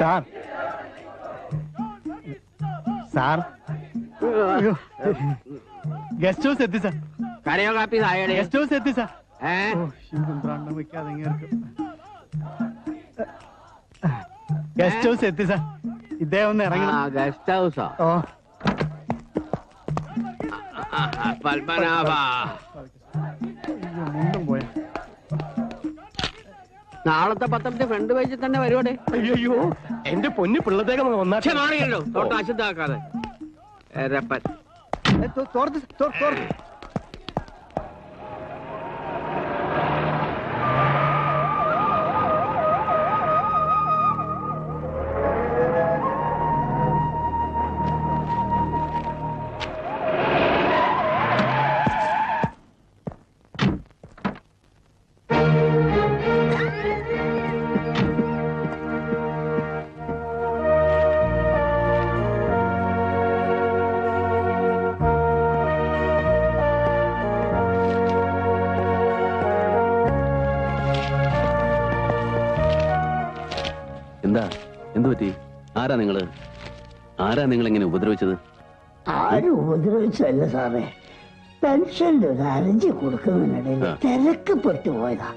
Sir. Sir. Guest house എത്തി sir. കരയോ കാപ്പി ഗസ്റ്റ് ഹൗസ് എത്തി സാർ. ഗസ്റ്റ് ഹൗസ് എത്തി സാർ. ഇദ്ദേഹം ഒന്ന് ഇറങ്ങണം. ഗസ്റ്റ് ഹൗസോ? ഓ. പത്മനാഭ. നാളത്തെ പത്രത്തിന്റെ ഫ്രണ്ട് പേജിൽ തന്നെ വരുവാടെ? അയ്യോ എന്റെ പൊന്നു പിള്ളത്തേക്ക് ഒന്നാട്ടെ മാറിയല്ലോ തൊട്ട് അശുദ്ധാക്കാതെ തോർത്ത് തോർത്ത്. എന്താ? എന്തു പറ്റി? ആരാ നിങ്ങൾ? ആരാ നിങ്ങൾ എങ്ങനെ ഉപദ്രവിച്ചത്? ആരും ഉപദ്രവിച്ചല്ല സാറേ. പെൻഷന്റെ ഒരു അരഞ്ചി കൊടുക്കുന്നതിനിടയിൽ ആ. തിരക്കപ്പെട്ടു പോയതാ.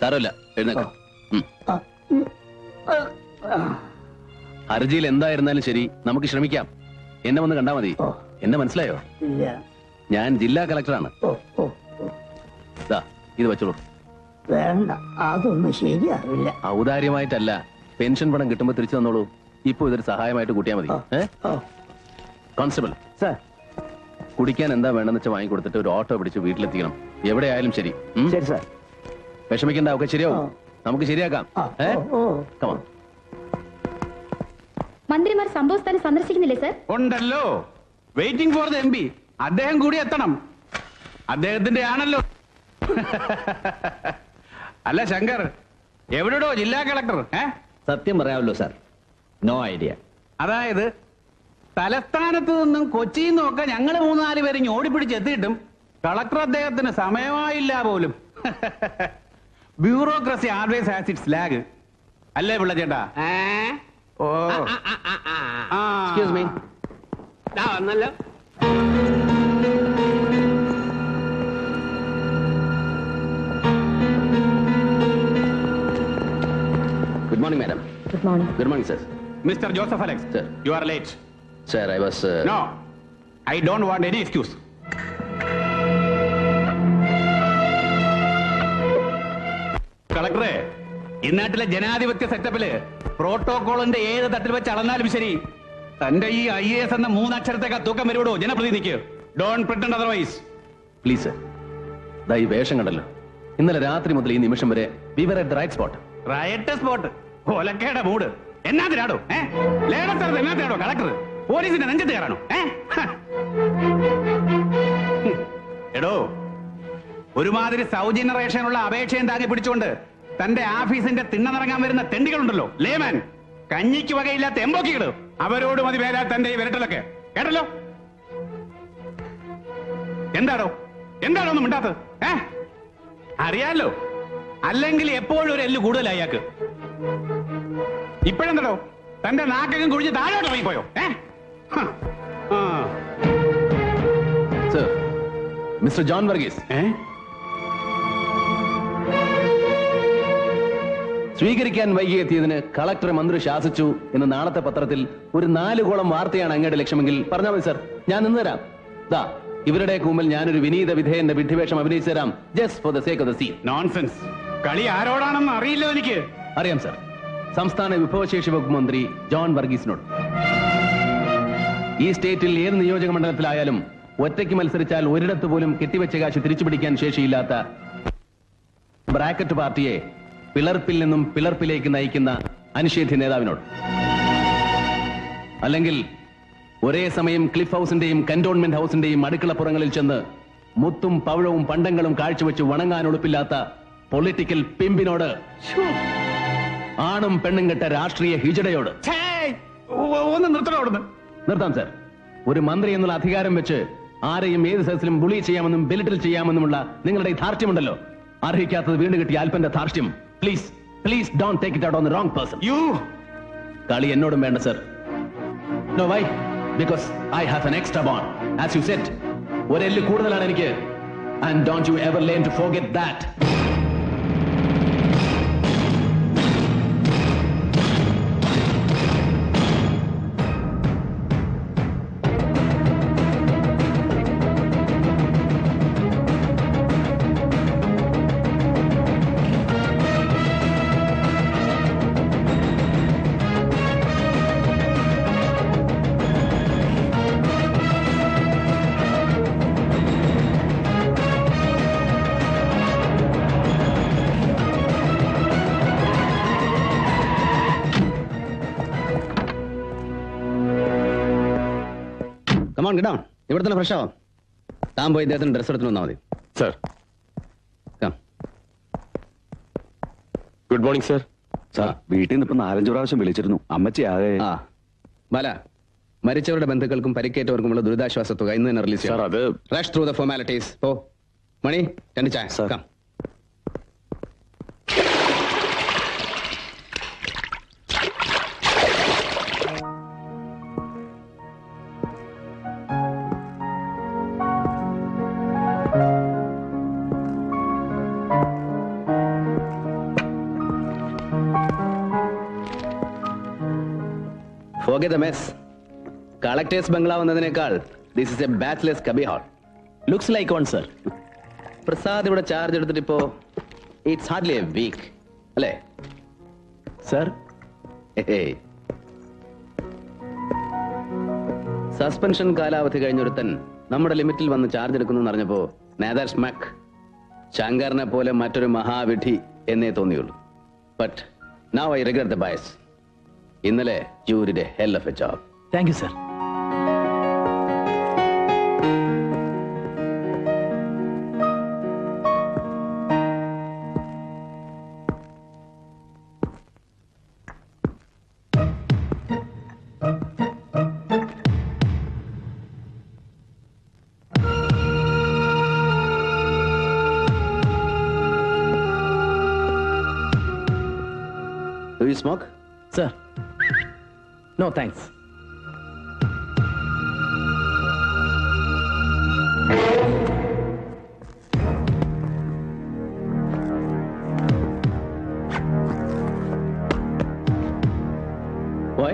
സാരമില്ല എഴുന്നേക്കാം. ഉം. ആ, ഉം, ആ, ആ. ഹർജിയിൽ എന്തായിരുന്നാലും ശരി നമുക്ക് ശ്രമിക്കാം. എന്നെ വന്ന് കണ്ടാ മതി. ഓ. എന്നെ മനസ്സിലായോ? ഇല്ല. ഞാൻ ജില്ലാ കളക്ടറാണ്. ഓ ഓ ഓ. ദാ ഇത് വെച്ചോളൂ. വേണ്ട അതൊന്നും ശരിയാവില്ല. ഔദാര്യമായിട്ടല്ല. പെൻഷൻ പണം കിട്ടുമ്പോ തിരിച്ചു തന്നോളൂ ഇപ്പൊ ഇതൊരു സഹായമായിട്ട് കൂട്ടിയാ മതി. കോൺസ്റ്റബിൾ. സാർ. കുടിക്കാൻ എന്താ വേണ്ടെന്ന് വെച്ചാൽ വാങ്ങിക്കൊടുത്തിട്ട് ഒരു ഓട്ടോ പിടിച്ച് വീട്ടിലെത്തിക്കണം. എവിടെ ആയാലും ശരി ശരി സാർ. വിഷമിക്കണ്ട ഒക്കെ ശരിയാവും. നമുക്ക് ശരിയാക്കാം. മന്ത്രിമാർ സംഭവസ്ഥാനം സന്ദർശിക്കുന്നില്ലേ സർ? ഉണ്ടല്ലോ. Waiting for the M P അദ്ദേഹം കൂടി എത്തണം. അദ്ദേഹത്തിന്റെ ആണല്ലോ. അല്ല ശങ്കർ എവിടെയോ ജില്ലാ കളക്ടർ ഏ? സത്യം പറയാമല്ലോ സാർ. നോ ഐഡിയ അതായത് തലസ്ഥാനത്ത് നിന്നും കൊച്ചിയിൽ നിന്നൊക്കെ ഞങ്ങൾ മൂന്നാൽ പേര് ഇങ്ങ് ഓടിപ്പിടിച്ച് എത്തിയിട്ടും കളക്ടർ അദ്ദേഹത്തിന് സമയമായില്ല പോലും. Bureaucracy always has its lag അല്ലേ പിള്ള ചേട്ടാ? ഓ. ആ, ആ, ആ, ആ. ആ. എക്സ്ക്യൂസ് മീ ദാ വന്നല്ലോ. Morning madam good morning good morning sir mister Joseph Alex Sir. You are late sir I was no I don't want any excuse കളക്ടറെ ഇന്നാട്ടിലെ ജനാധിപത്യ സെറ്റപ്പിൽ പ്രോട്ടോകോളിന്റെ ഏത് തട്ടിൽ വെച്ച് അളന്നാലും ശരി തന്റെ ഈ ഐ എസ് എന്ന മൂന്നക്ഷരത്തേക്ക് തൂക്കം വരുവിടോ. ജനപ്രതിനിധിക്ക്. Don't pretend otherwise please sir ഈ വേഷം കണ്ടല്ലോ ഇന്നലെ രാത്രി മുതൽ ഈ നിമിഷം വരെ we were at the right spot riot spot ഒലക്കേടെ മൂട്. എന്നാത്തിനാടോ? ഏ? എന്നാ എന്നാത്തിനാടോ കളക്ടർ പോലീസിന്റെ നെഞ്ചത്ത് കയറാണോ ഏ? എടോ ഒരുമാതിരി സൗജന്യ റേഷനുള്ള അപേക്ഷയും താങ്ങി പിടിച്ചുകൊണ്ട് തന്റെ ഓഫീസിന്റെ തിണ്ണനിറങ്ങാൻ വരുന്ന തെണ്ടികളുണ്ടല്ലോ ലേമാൻ. കഞ്ഞിക്ക് വകയില്ലാത്ത എമ്പോക്കികൾ അവരോട് മതി വേല തന്റെ ഈ വിരട്ടലൊക്കെ. കേട്ടല്ലോ? എന്താടോ? എന്താണോ ഒന്നും മിണ്ടാത്തത്? ഏ? അറിയാലോ? അല്ലെങ്കിൽ എപ്പോഴും ഒരു എല്ല് കൂടുതലായി അയാൾക്ക് ഇപ്പോഴെന്തടോ തന്റെ നാക്കകം കുഴിഞ്ഞ് താഴോട്ട് ഇറങ്ങിപ്പോയോ? ഏ? Sir mister John Varghese. ഏ? സ്വീകരിക്കാൻ വൈകിയെത്തിയതിന് കളക്ടർ മന്ത്രി ശാസിച്ചു എന്ന് നാളത്തെ പത്രത്തിൽ ഒരു നാല് കോളം വാർത്തയാണ് അങ്ങയുടെ ലക്ഷ്യമെങ്കിൽ പറഞ്ഞാൽ മതി സർ. ഞാൻ നിന്ന് തരാം. ദാ ഇവരുടെ മുമ്പിൽ ഞാനൊരു വിനീത വിധേയന്റെ വിഡ്ഢിവേഷം അഭിനയിച്ചു തരാം. Just for the sake of the scene nonsense കളി ആരോടാണെന്ന് അറിയില്ല എനിക്ക്? അറിയാം സർ. സംസ്ഥാന വിഭവശേഷി വകുപ്പ് മന്ത്രി ജോൺ വർഗീസിനോട്. ഈ സ്റ്റേറ്റിൽ ഏത് നിയോജക മണ്ഡലത്തിലായാലും ഒറ്റയ്ക്ക് മത്സരിച്ചാൽ ഒരിടത്ത് പോലും കെട്ടിവെച്ച കാശ് തിരിച്ചുപിടിക്കാൻ ശേഷിയില്ലാത്ത ബ്രാക്കറ്റ് പാർട്ടിയെ പിളർപ്പിൽ നിന്നും പിളർപ്പിലേക്ക് നയിക്കുന്ന അനിഷേധ്യ നേതാവിനോട്. അല്ലെങ്കിൽ ഒരേ സമയം ക്ലിഫ് ഹൗസിന്റെയും കന്റോൺമെന്റ് ഹൗസിന്റെയും അടുക്കളപ്പുറങ്ങളിൽ ചെന്ന് മുത്തും പവിഴവും പണ്ടങ്ങളും കാഴ്ചവെച്ച് വണങ്ങാൻ ഒളിപ്പില്ലാത്ത പൊളിറ്റിക്കൽ പിമ്പിനോട് ആണും പെണ്ണും കെട്ട രാഷ്ട്രീയ ഹിജടയോട്. ഒന്ന് നിർത്തണോ അവിടുന്ന്. നിർത്താം സർ. ഒരു മന്ത്രി എന്നുള്ള അധികാരം വെച്ച് ആരെയും ഏത് സെസിലും ബുളി ചെയ്യാമെന്നും ബെലിറ്റിൽ ചെയ്യാമെന്നുമുള്ള നിങ്ങളുടെ ധാർഷ്ട്യമുണ്ടല്ലോ. അർഹിക്കാത്തത് വീണ്ടും കിട്ടിയ അല്പന്റെ ധാർഷ്ട്യം. Please please don't take it out on the wrong person you! കളി എന്നോടും വേണ്ട sir. No why because I have an extra bone as you said ഒരെല്ല് കൂടുതലാണ് എനിക്ക്. And don't you ever learn to forget that come on കിട്ടാം ഇവിടെ തന്നെ fresh ആവാം. താൻ പോയി ഇദ്ദേഹത്തിന് ഡ്രസ് എടുത്തിട്ട് വന്നാൽ മതി. Sir. Good morning sir sir വീട്ടിൽ നിന്ന് ഇപ്പൊ നാലഞ്ചു പ്രാവശ്യം വിളിച്ചിരുന്നു. അമ്മച്ചി ആകെ ആ. ബാല മരിച്ചവരുടെ ബന്ധുക്കൾക്കും പരിക്കേറ്റവർക്കുമുള്ള ദുരിതാശ്വാസ തുക ഇന്ന് തന്നെ റിലീസ് ചെയ്യാം അത് റഷ് ത്രൂ ദ ഫോർമാലിറ്റീസ് ഓ മണി രണ്ട് ചായ. The mess. കളക്ടേഴ്സ് ബംഗ്ലാവ് എന്നതിനേക്കാൾ this is a bachelor's cubby hole looks like one sir Prasad ഇവിടെ ചാർജ് എടുത്തിട്ട് ഇപ്പോ ഇറ്റ്സ് ഹാർഡ്ലി എ വീക്ക് അല്ലേ? സർ സസ്പെൻഷൻ കാലാവധി കഴിഞ്ഞൊരുത്തൻ നമ്മുടെ ലിമിറ്റിൽ വന്ന് ചാർജ് എടുക്കുന്നു എന്ന് അറിഞ്ഞപ്പോ നേദർ സ്മക്ക് ശങ്കറിനെ പോലെ മറ്റൊരു മഹാവിധി എന്നേ തോന്നിയുള്ളൂ. But now I regret the bias ഇന്നലെ ജൂരിയുടെ hell of a job thank you sir no thanks Why?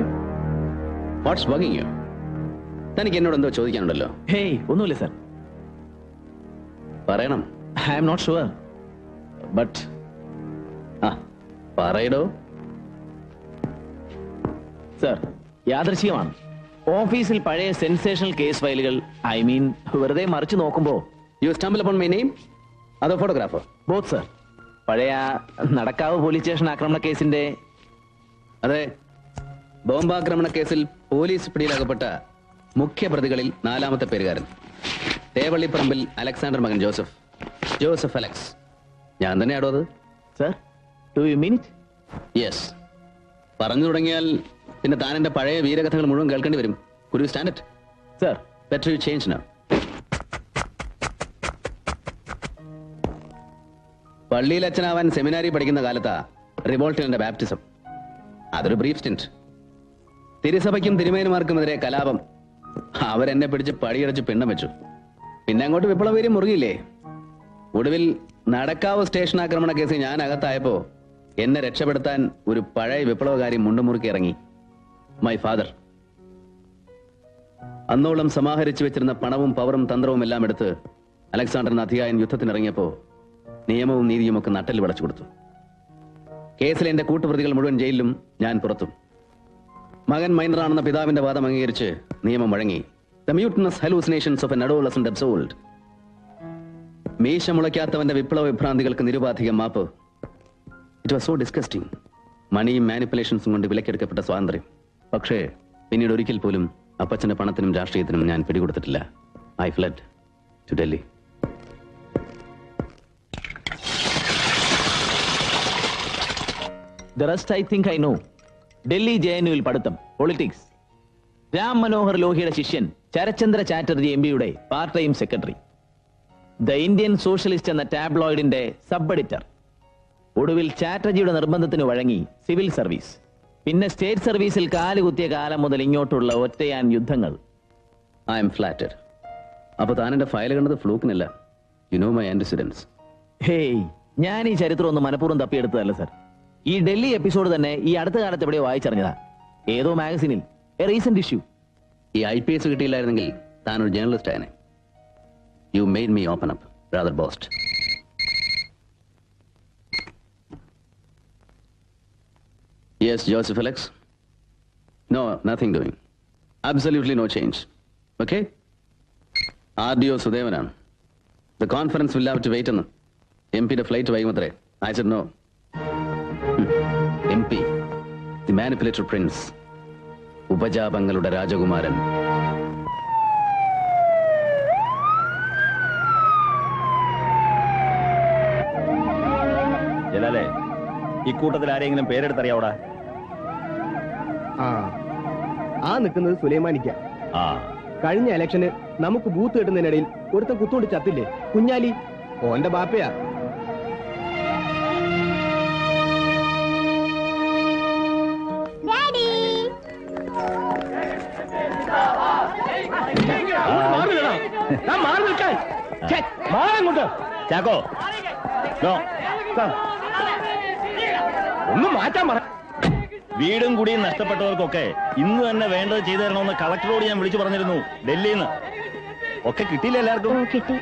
What's bugging you തനിക്ക് എന്നോട് എന്തോ ചോദിക്കാനുണ്ടല്ലോ. ഹേയ് ഒന്നുമില്ല സർ പറയണം. I am not sure but ആ പറയടോ. സർ യാദൃശ്ചികമാണ് ഓഫീസിൽ പഴയ സെൻസേഷണൽ കേസ് ഫയലുകൾ ഐ മീൻ വെറുതെ മറിച്ച് നോക്കുമ്പോ. You stumble upon my name അതോ ഫോട്ടോഗ്രാഫർ ബോത്ത് സർ. പഴയ നടക്കാവ് പോലീസ് സ്റ്റേഷൻ ആക്രമണ കേസിന്റെ അതെ. ബോംബാക്രമണ കേസിൽ പോലീസ് പിടിയിലകപ്പെട്ട മുഖ്യ പ്രതികളിൽ നാലാമത്തെ പേരുകാരൻ. തേവള്ളിപ്പറമ്പിൽ അലക്സാണ്ടർ മകൻ ജോസഫ്. Joseph Alex. ഞാൻ തന്നെയാണോ അത്? Sir do you mean yes പറഞ്ഞു തുടങ്ങിയാൽ പിന്നെ താൻ എന്റെ പഴയ വീരകഥകൾ മുഴുവൻ കേൾക്കേണ്ടി വരും. ഒരു standard sir better you change now പള്ളിയിൽ അച്ഛനാവാൻ സെമിനാരി പഠിക്കുന്ന കാലത്താ റിവോൾട്ടിന്റെ ബാപ്റ്റിസം അതൊരു ബ്രീഫ് സ്റ്റിന്റ് തിരുസഭയ്ക്കും തിരുമേനുമാർക്കുമെതിരെ കലാപം. അവരെന്നെ പിടിച്ച് പടിയടച്ച് പിണ്ണം വെച്ചു. പിന്നെ അങ്ങോട്ട് വിപ്ലവീര്യം മുറുകിയില്ലേ? ഒടുവിൽ നടക്കാവ് സ്റ്റേഷൻ ആക്രമണ കേസിൽ ഞാൻ അകത്തായപ്പോ എന്നെ രക്ഷപ്പെടുത്താൻ ഒരു പഴയ വിപ്ലവകാരി മുണ്ടുമുറുക്കി ഇറങ്ങി. മൈ ഫാദർ അന്നോളം സമാഹരിച്ചു വെച്ചിരുന്ന പണവും പവറും തന്ത്രവും എല്ലാം എടുത്ത് അലക്സാണ്ടർ അധികായൻ യുദ്ധത്തിനിറങ്ങിയപ്പോ നിയമവും നീതിയും ഒക്കെ നട്ടൽ വിളച്ചു കൊടുത്തു. കേസിലെ എന്റെ കൂട്ടുപ്രതികൾ മുഴുവൻ ജയിലിലും ഞാൻ പുറത്തും. മകൻ മൈനറാണെന്ന പിതാവിന്റെ വാദം അംഗീകരിച്ച് നിയമം വഴങ്ങി. മീശ മുളയ്ക്കാത്തവന്റെ വിപ്ലവ വിഭ്രാന്തികൾക്ക് നിരുപാധികം മാപ്പ്. ഇറ്റ് വാസ് സോ ഡിസ്കസ്റ്റിംഗ് മണിയും മാനിപ്പുലേഷൻസും കൊണ്ട് വിലക്കെടുക്കപ്പെട്ട സ്വാതന്ത്ര്യം. പക്ഷേ പിന്നീട് ഒരിക്കൽ പോലും അപ്പച്ചന്റെ പണത്തിനും രാഷ്ട്രീയത്തിനും ഞാൻ പിടികൊടുത്തിട്ടില്ല. I fled to Delhi. The rest I think I know Delhi J N യുവിൽ പഠിത്തം പൊളിറ്റിക്സ് രാം മനോഹർ ലോഹിയുടെ ശിഷ്യൻ ശരചന്ദ്ര ചാറ്റർജി എം പിയുടെ part time secretary the Indian socialist എന്ന ടാബ്ലോയിഡിന്റെ സബ് എഡിറ്റർ ഒടുവിൽ ചാറ്റർജിയുടെ നിർബന്ധത്തിന് വഴങ്ങി സിവിൽ സർവീസ് പിന്നെ സ്റ്റേറ്റ് സർവീസിൽ കാലുകുത്തിയ കാലം മുതൽ ഇങ്ങോട്ടുള്ള ഒറ്റയാൻ യുദ്ധങ്ങൾ. ഐ എം ഫ്ലാറ്റഡ് അപ്പൊ താൻ എന്റെ ഫയൽ കണ്ടത് ഫ്ലൂക്കിനല്ല. യു നോ മൈ ആന്റിസിഡൻസ് ഹേയ് ഞാൻ ഈ ചരിത്രം ഒന്ന് മനഃപൂർവം തപ്പിയെടുത്തതല്ല സർ ഈ ഡൽഹി എപ്പിസോഡ് തന്നെ ഈ അടുത്ത കാലത്ത് എവിടെയോ വായിച്ചറിഞ്ഞതാ. ഏതോ മാഗസിനിൽ എ റീസെന്റ് ഇഷ്യൂ ഈ ഐ പി എസ് കിട്ടിയില്ലായിരുന്നെങ്കിൽ താൻ ഒരു journalist ആയനെ. You made me open up brother boast Joseph Alex no nothing doing absolutely no change okay R D O സുദേവനാണ് the conference will have to wait എന്ന് M പിയുടെ flight വൈകുമത്രേ അയച്ചിട്ട് no M P the manipulator prince ഉപജാപങ്ങളുടെ രാജകുമാരൻ. ജലാലേ ഇക്കൂട്ടത്തിൽ ആരെങ്കിലും പേരെടുത്തറിയാവൂടാ? ആ. ആ നിൽക്കുന്നത് സുലൈമാനിക്ക. ആ. കഴിഞ്ഞ ഇലക്ഷന് നമുക്ക് ബൂത്ത് കിട്ടുന്നതിനിടയിൽ ഒരുത്ത കുത്തുകൊണ്ട് ചത്തില്ലേ? കുഞ്ഞാലി ഓന്റെ ബാപ്പയാ. ചാക്കോ. ഒന്ന് മാറ്റാൻ പറ. വീടും കുടിയും നഷ്ടപ്പെട്ടവർക്കൊക്കെ ഇന്ന് തന്നെ വേണ്ടത് ചെയ്തു തരണമെന്ന് കളക്ടറോട് ഞാൻ വിളിച്ചു പറഞ്ഞിരുന്നു. ഡൽഹിയിൽ നിന്ന് ഒക്കെ കിട്ടിയില്ല എല്ലാവർക്കും? കിട്ടി.